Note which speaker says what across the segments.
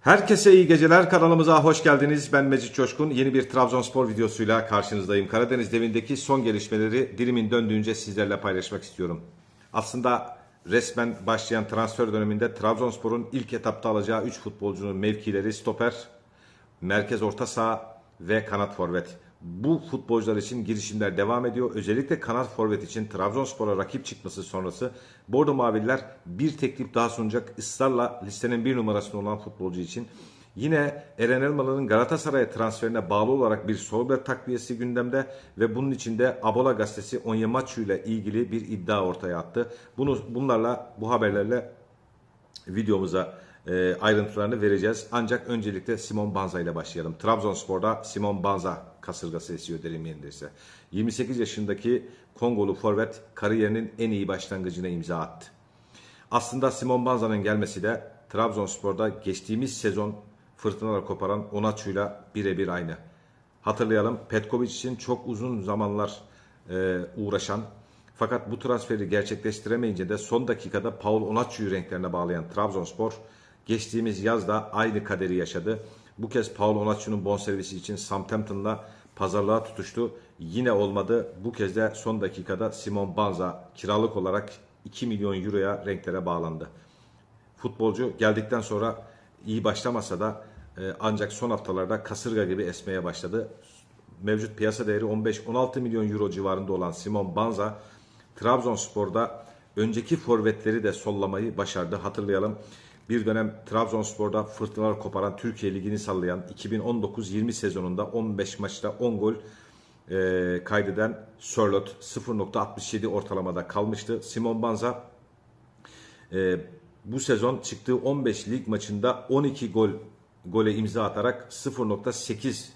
Speaker 1: Herkese iyi geceler. Kanalımıza hoş geldiniz. Ben Mecit Coşkun. Yeni bir Trabzonspor videosuyla karşınızdayım. Karadeniz devindeki son gelişmeleri dilimin döndüğünce sizlerle paylaşmak istiyorum. Aslında resmen başlayan transfer döneminde Trabzonspor'un ilk etapta alacağı 3 futbolcunun mevkileri stoper, merkez orta saha ve kanat forvet. Bu futbolcular için girişimler devam ediyor. Özellikle kanat forvet için Trabzonspor'a rakip çıkması sonrası Bordo Mavililer bir teklif daha sunacak ısrarla listenin bir numarasında olan futbolcu için. Yine Eren Elmalı'nın Galatasaray'a transferine bağlı olarak bir sol bek takviyesi gündemde ve bunun içinde Abola gazetesi Onyemaçu ile ilgili bir iddia ortaya attı. Bunu bunlarla bu haberlerle videomuza e, ayrıntılarını vereceğiz. Ancak öncelikle Simon Banza ile başlayalım. Trabzonspor'da Simon Banza kasırgası esiyor derim yerindeyse. 28 yaşındaki Kongolu forvet kariyerinin en iyi başlangıcına imza attı. Aslında Simon Banza'nın gelmesi de Trabzonspor'da geçtiğimiz sezon fırtınalar koparan Onaçu'yla birebir aynı. Hatırlayalım Petkovic için çok uzun zamanlar e, uğraşan fakat bu transferi gerçekleştiremeyince de son dakikada Paul Onaçu'yu renklerine bağlayan Trabzonspor geçtiğimiz yazda aynı kaderi yaşadı. Bu kez Paul Onaçu'nun bonservisi için Southampton'la pazarlığa tutuştu. Yine olmadı. Bu kez de son dakikada Simon Banza kiralık olarak 2 milyon euroya renklere bağlandı. Futbolcu geldikten sonra iyi başlamasa da e, ancak son haftalarda kasırga gibi esmeye başladı. Mevcut piyasa değeri 15-16 milyon euro civarında olan Simon Banza Trabzonspor'da önceki forvetleri de sollamayı başardı. Hatırlayalım bir dönem Trabzonspor'da fırtınalar koparan Türkiye Ligi'ni sallayan 2019-20 sezonunda 15 maçta 10 gol e, kaydeden Sörlot 0.67 ortalamada kalmıştı. Simon Banza e, bu sezon çıktığı 15 lig maçında 12 gol gole imza atarak 0.8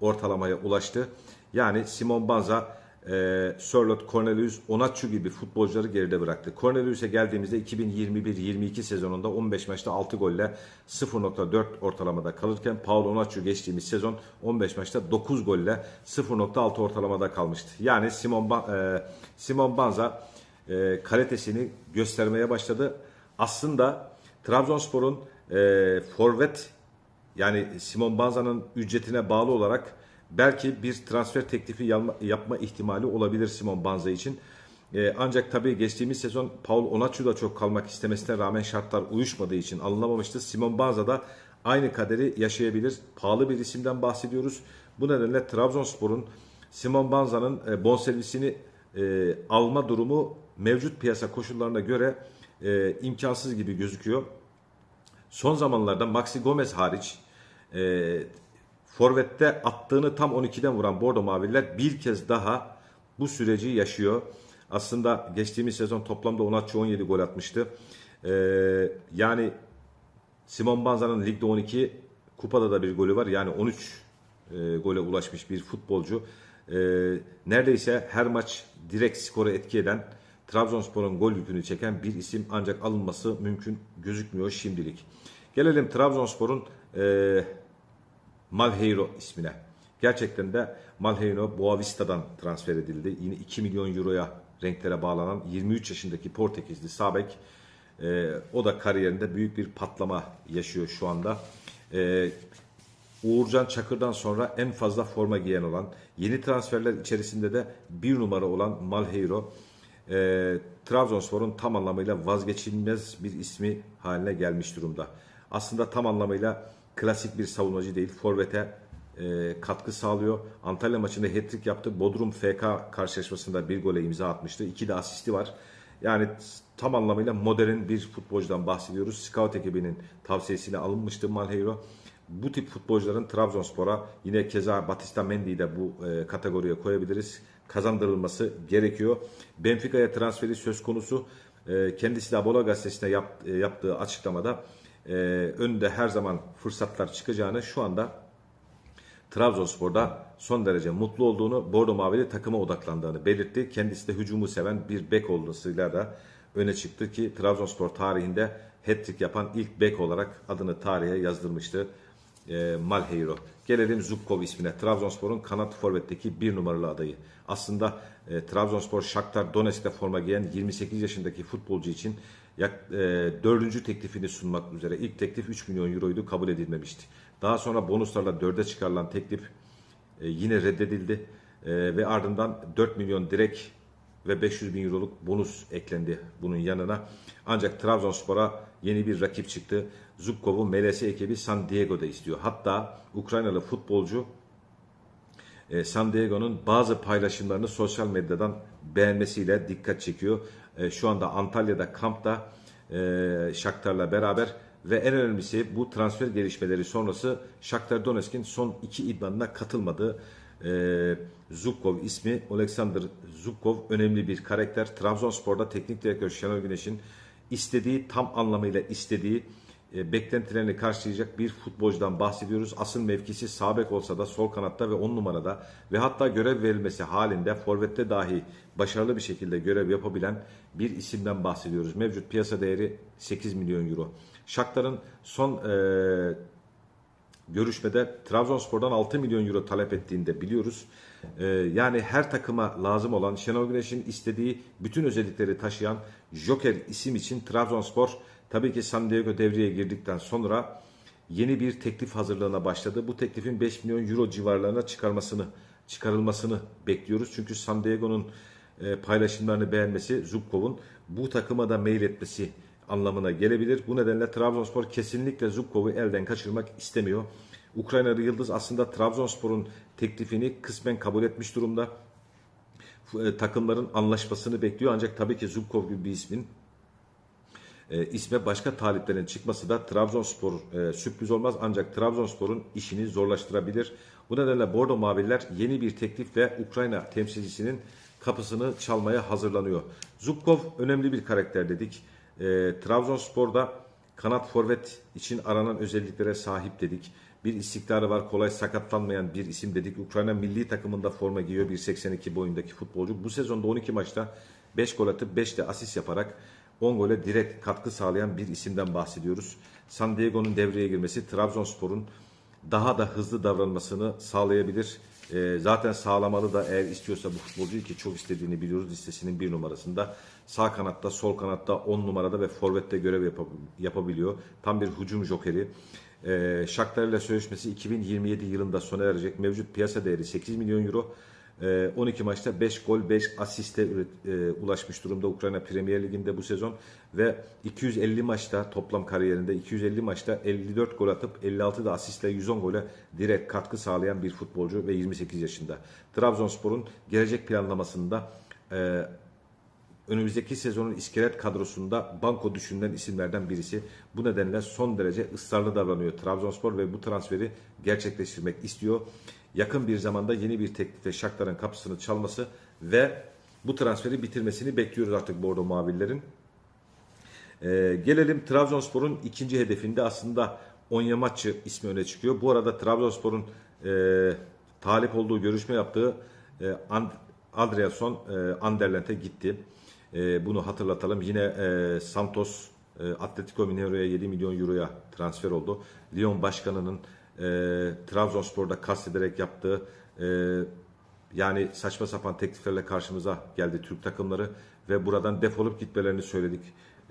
Speaker 1: ortalamaya ulaştı. Yani Simon Banza, e, Sörlot, Cornelius, Onatçu gibi futbolcuları geride bıraktı. Cornelius'e geldiğimizde 2021-22 sezonunda 15 maçta 6 golle 0.4 ortalamada kalırken Paul Onatçu geçtiğimiz sezon 15 maçta 9 golle 0.6 ortalamada kalmıştı. Yani Simon, ba- e, Simon Banza e, kalitesini göstermeye başladı. Aslında Trabzonspor'un e, forvet yani Simon Banza'nın ücretine bağlı olarak belki bir transfer teklifi yapma ihtimali olabilir Simon Banza için. E, ancak tabii geçtiğimiz sezon Paul Onaçu da çok kalmak istemesine rağmen şartlar uyuşmadığı için alınamamıştı. Simon Banza da aynı kaderi yaşayabilir. Pahalı bir isimden bahsediyoruz. Bu nedenle Trabzonspor'un Simon Banza'nın e, bonservisini e, alma durumu mevcut piyasa koşullarına göre e, imkansız gibi gözüküyor. Son zamanlarda Maxi Gomez hariç e, Forvet'te attığını tam 12'den vuran Bordo Mavililer bir kez daha bu süreci yaşıyor. Aslında geçtiğimiz sezon toplamda Onatçı 17 gol atmıştı. E, yani Simon Banza'nın ligde 12, kupada da bir golü var. Yani 13 e, gole ulaşmış bir futbolcu. E, neredeyse her maç direkt skoru etki eden, Trabzonspor'un gol yükünü çeken bir isim ancak alınması mümkün gözükmüyor şimdilik. Gelelim Trabzonspor'un e, Malheiro ismine. Gerçekten de Malheiro Boavista'dan transfer edildi. Yine 2 milyon euroya renklere bağlanan 23 yaşındaki Portekizli Sabek. E, o da kariyerinde büyük bir patlama yaşıyor şu anda. E, Uğurcan Çakır'dan sonra en fazla forma giyen olan, yeni transferler içerisinde de bir numara olan Malheiro, e, Trabzonspor'un tam anlamıyla vazgeçilmez bir ismi haline gelmiş durumda. Aslında tam anlamıyla klasik bir savunmacı değil, forvete e, katkı sağlıyor. Antalya maçında hat-trick yaptı. Bodrum FK karşılaşmasında bir gole imza atmıştı. İki de asisti var. Yani tam anlamıyla modern bir futbolcudan bahsediyoruz. Scout ekibinin tavsiyesiyle alınmıştı Malheiro. Bu tip futbolcuların Trabzonspor'a yine keza Batista Mendy'yi de bu e, kategoriye koyabiliriz. Kazandırılması gerekiyor. Benfica'ya transferi söz konusu. E, kendisi de Abola gazetesine yap, e, yaptığı açıklamada e, önünde her zaman fırsatlar çıkacağını şu anda Trabzonspor'da son derece mutlu olduğunu, Bordo Mavili takıma odaklandığını belirtti. Kendisi de hücumu seven bir bek olmasıyla da öne çıktı ki Trabzonspor tarihinde hat-trick yapan ilk bek olarak adını tarihe yazdırmıştı. e, Malheiro. Gelelim Zubkov ismine. Trabzonspor'un kanat forvetteki bir numaralı adayı. Aslında e, Trabzonspor Shakhtar Donetsk'te forma giyen 28 yaşındaki futbolcu için yak, e, dördüncü teklifini sunmak üzere. İlk teklif 3 milyon euroydu kabul edilmemişti. Daha sonra bonuslarla dörde çıkarılan teklif e, yine reddedildi. E, ve ardından 4 milyon direkt ve 500 bin euroluk bonus eklendi bunun yanına. Ancak Trabzonspor'a yeni bir rakip çıktı. Zubkov'u MLS ekibi San Diego'da istiyor. Hatta Ukraynalı futbolcu e, San Diego'nun bazı paylaşımlarını sosyal medyadan beğenmesiyle dikkat çekiyor. E, şu anda Antalya'da kampta e, Shakhtar'la beraber ve en önemlisi bu transfer gelişmeleri sonrası Shakhtar Donetsk'in son iki idmanına katılmadığı e, Zubkov ismi Alexander Zubkov önemli bir karakter. Trabzonspor'da teknik direktör Şenol Güneş'in istediği tam anlamıyla istediği beklentilerini karşılayacak bir futbolcudan bahsediyoruz. Asıl mevkisi sağ bek olsa da sol kanatta ve 10 numarada ve hatta görev verilmesi halinde forvette dahi başarılı bir şekilde görev yapabilen bir isimden bahsediyoruz. Mevcut piyasa değeri 8 milyon euro. Shakhtar'ın son e, görüşmede Trabzonspor'dan 6 milyon euro talep ettiğini de biliyoruz. Ee, yani her takıma lazım olan Şenol Güneş'in istediği bütün özellikleri taşıyan Joker isim için Trabzonspor tabii ki San Diego devreye girdikten sonra yeni bir teklif hazırlığına başladı. Bu teklifin 5 milyon euro civarlarına çıkarmasını çıkarılmasını bekliyoruz. Çünkü San Diego'nun e, paylaşımlarını beğenmesi Zubkov'un bu takıma da mail etmesi anlamına gelebilir. Bu nedenle Trabzonspor kesinlikle Zubkov'u elden kaçırmak istemiyor. Ukraynalı Yıldız aslında Trabzonspor'un teklifini kısmen kabul etmiş durumda. E, Takımların anlaşmasını bekliyor ancak tabii ki Zubkov gibi bir ismin e, isme başka taliplerin çıkması da Trabzonspor e, sürpriz olmaz ancak Trabzonspor'un işini zorlaştırabilir. Bu nedenle Bordo Maviller yeni bir teklifle Ukrayna temsilcisinin kapısını çalmaya hazırlanıyor. Zubkov önemli bir karakter dedik. E, Trabzonspor'da kanat forvet için aranan özelliklere sahip dedik. Bir istikrarı var, kolay sakatlanmayan bir isim dedik. Ukrayna milli takımında forma giyiyor 1.82 boyundaki futbolcu. Bu sezonda 12 maçta 5 gol atıp 5 de asist yaparak 10 gole direkt katkı sağlayan bir isimden bahsediyoruz. San Diego'nun devreye girmesi Trabzonspor'un daha da hızlı davranmasını sağlayabilir. E, zaten sağlamalı da eğer istiyorsa bu futbolcuyu ki çok istediğini biliyoruz listesinin bir numarasında. Sağ kanatta, sol kanatta 10 numarada ve forvette görev yapab- yapabiliyor. Tam bir hücum jokeri. E, Shakhtar ile sözleşmesi 2027 yılında sona erecek. Mevcut piyasa değeri 8 milyon euro. E, 12 maçta 5 gol 5 asiste e, ulaşmış durumda Ukrayna Premier Ligi'nde bu sezon ve 250 maçta toplam kariyerinde 250 maçta 54 gol atıp 56 da asistle 110 gole direkt katkı sağlayan bir futbolcu ve 28 yaşında. Trabzonspor'un gelecek planlamasında e, önümüzdeki sezonun iskelet kadrosunda banko düşünülen isimlerden birisi. Bu nedenle son derece ısrarlı davranıyor Trabzonspor ve bu transferi gerçekleştirmek istiyor. Yakın bir zamanda yeni bir teklifle Shakhtar'ın kapısını çalması ve bu transferi bitirmesini bekliyoruz artık Bordo Mavillerin. Ee, gelelim Trabzonspor'un ikinci hedefinde aslında Onyemaçı ismi öne çıkıyor. Bu arada Trabzonspor'un e, talip olduğu görüşme yaptığı e, And- Adriason e, Anderlent'e gitti. E, bunu hatırlatalım. Yine e, Santos e, Atletico Mineiro'ya 7 milyon euroya transfer oldu. Lyon başkanının e, Trabzonspor'da kastederek yaptığı e, yani saçma sapan tekliflerle karşımıza geldi Türk takımları ve buradan defolup gitmelerini söyledik.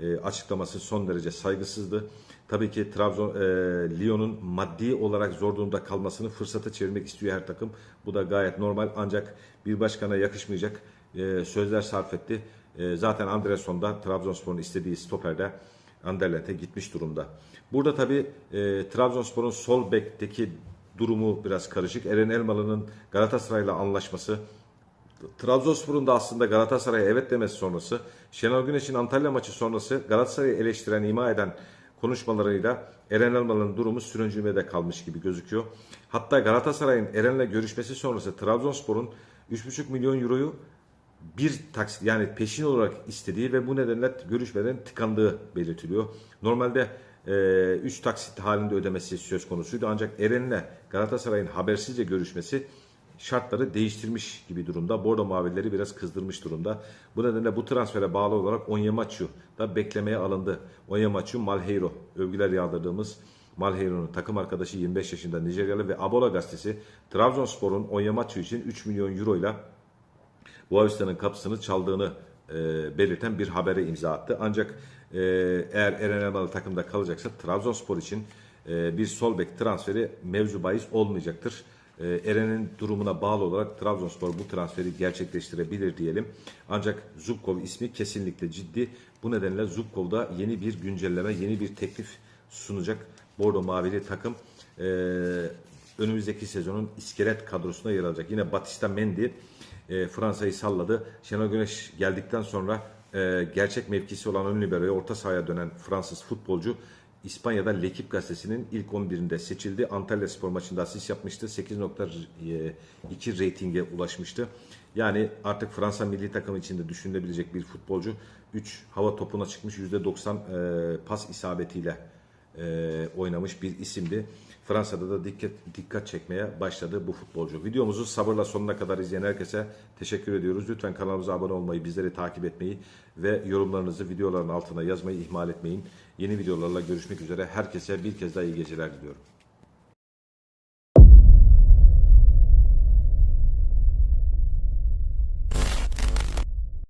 Speaker 1: E, açıklaması son derece saygısızdı. Tabii ki Trabzon e, Lyon'un maddi olarak zor durumda kalmasını fırsata çevirmek istiyor her takım. Bu da gayet normal ancak bir başkana yakışmayacak e, sözler sarf etti. E, zaten Andresson da Trabzonspor'un istediği stoperde Anderlet'e gitmiş durumda. Burada tabii e, Trabzonspor'un sol bekteki durumu biraz karışık. Eren Elmalı'nın Galatasaray'la anlaşması Trabzonspor'un da aslında Galatasaray'a evet demesi sonrası, Şenol Güneş'in Antalya maçı sonrası Galatasaray'ı eleştiren, ima eden konuşmalarıyla Eren Elmalı'nın durumu sürüncülmede kalmış gibi gözüküyor. Hatta Galatasaray'ın Eren'le görüşmesi sonrası Trabzonspor'un 3,5 milyon euroyu bir taksit yani peşin olarak istediği ve bu nedenle görüşmeden tıkandığı belirtiliyor. Normalde 3 taksit halinde ödemesi söz konusuydu ancak Eren'le Galatasaray'ın habersizce görüşmesi şartları değiştirmiş gibi durumda. Bordo Mavileri biraz kızdırmış durumda. Bu nedenle bu transfere bağlı olarak Onyemaçu da beklemeye alındı. Onyemaçu Malheiro övgüler yağdırdığımız Malheiro'nun takım arkadaşı 25 yaşında Nijeryalı ve Abola gazetesi Trabzonspor'un Onyemaçu için 3 milyon euro ile Boğazistan'ın kapısını çaldığını e, belirten bir habere imza attı. Ancak e, eğer Eren Elmalı takımda kalacaksa Trabzonspor için e, bir sol bek transferi mevzu bahis olmayacaktır. E, Eren'in durumuna bağlı olarak Trabzonspor bu transferi gerçekleştirebilir diyelim. Ancak Zubkov ismi kesinlikle ciddi. Bu nedenle Zubkov'da yeni bir güncelleme, yeni bir teklif sunacak Bordo Mavili takım. E, önümüzdeki sezonun iskelet kadrosuna yer alacak. Yine Batista Mendy e, Fransa'yı salladı. Şenol Güneş geldikten sonra e, gerçek mevkisi olan ön liberoya orta sahaya dönen Fransız futbolcu İspanya'da L'Equipe gazetesinin ilk 11'inde seçildi. Antalya Spor maçında asist yapmıştı. 8.2 reytinge ulaşmıştı. Yani artık Fransa milli takımı içinde düşünülebilecek bir futbolcu. 3 hava topuna çıkmış %90 e, pas isabetiyle e, oynamış bir isimdi. Fransa'da da dikkat, dikkat çekmeye başladı bu futbolcu. Videomuzu sabırla sonuna kadar izleyen herkese teşekkür ediyoruz. Lütfen kanalımıza abone olmayı, bizleri takip etmeyi ve yorumlarınızı videoların altına yazmayı ihmal etmeyin. Yeni videolarla görüşmek üzere. Herkese bir kez daha iyi geceler diliyorum.